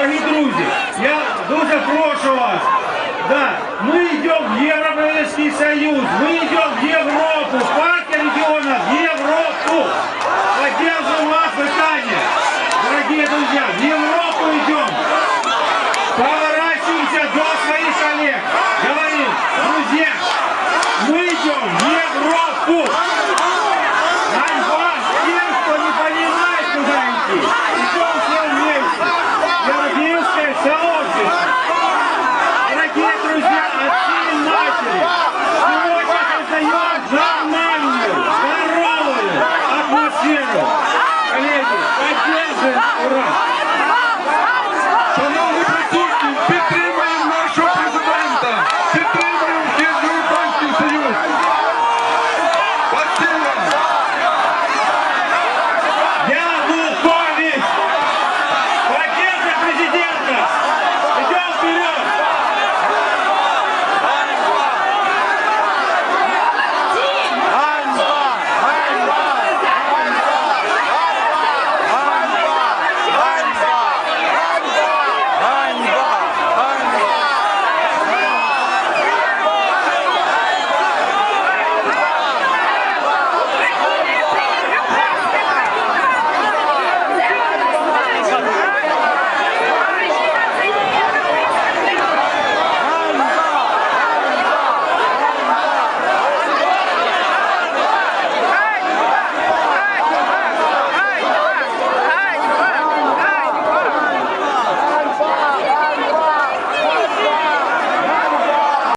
дорогі друзі, я дуже прошу вас. Да, Ми йдемо в Європейський Союз, ми йдемо в Європу, партія регіонів в Європу. Поддержу вас питання. Дорогі друзі, в Європу йдемо. Поворачуємося до своїх коллег. Говорим, друзі, ми йдемо в Європу. Ганьба, тем, кто не понимает, куда идти. FC United.